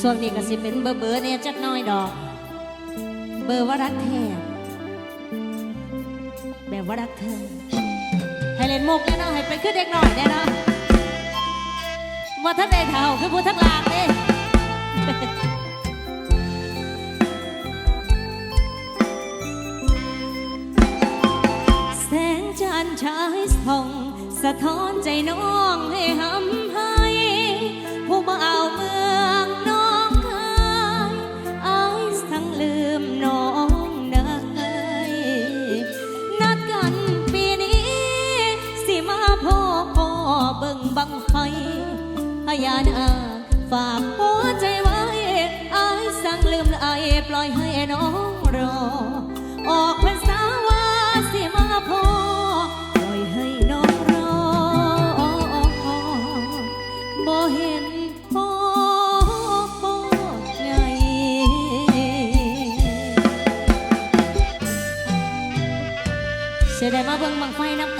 ส่วนนี้ก็สิเป็นเบอร์เบอร์เนี่ยจักน้อยดอก เบอร์ว่ารักแท้แบบว่ารักเธอ ให้เล่นมุกแน่นอนให้ไปขึ้นเด็กหน่อยแน่นอนว่าท่านใดเท่าคือผู้ทั้งหลากเนี่ย สะท้อนใจน้องให้หำให้ ผู้บ่าวเมืองน้องเคยอายทั้งลืมน้องนายนัดกันปีนี้ สิมาพ่อพ่อเบิ่งบังไฟพญานาฝากหัวใจไว้อายสั่งลืมไอปล่อยให้น้อง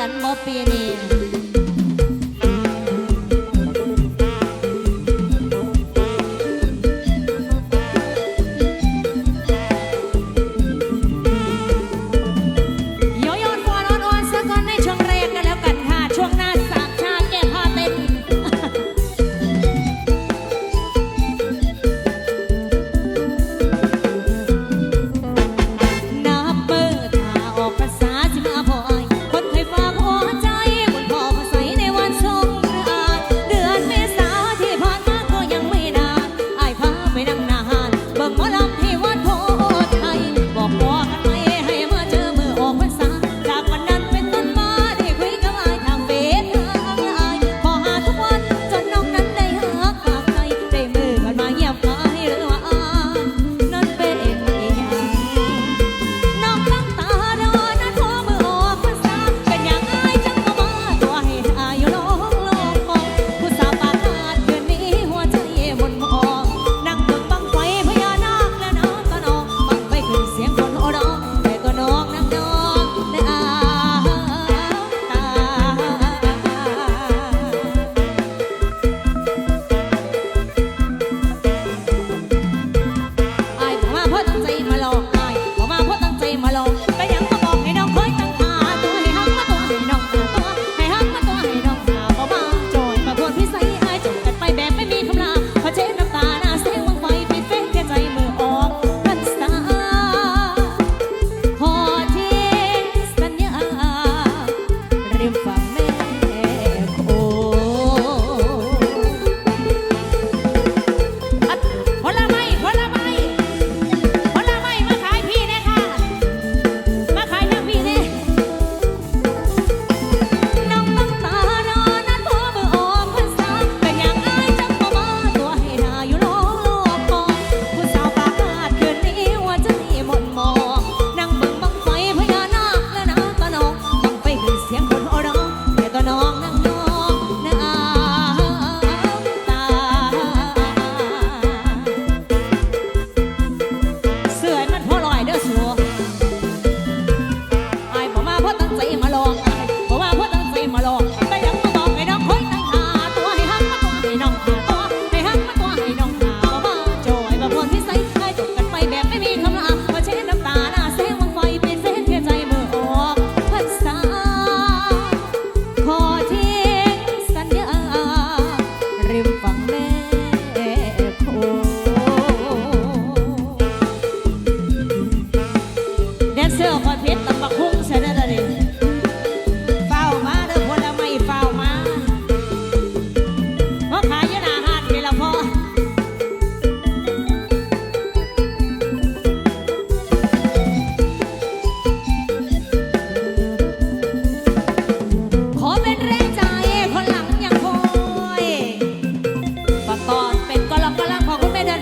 กันบ่ปีนี้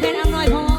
I'm hay home.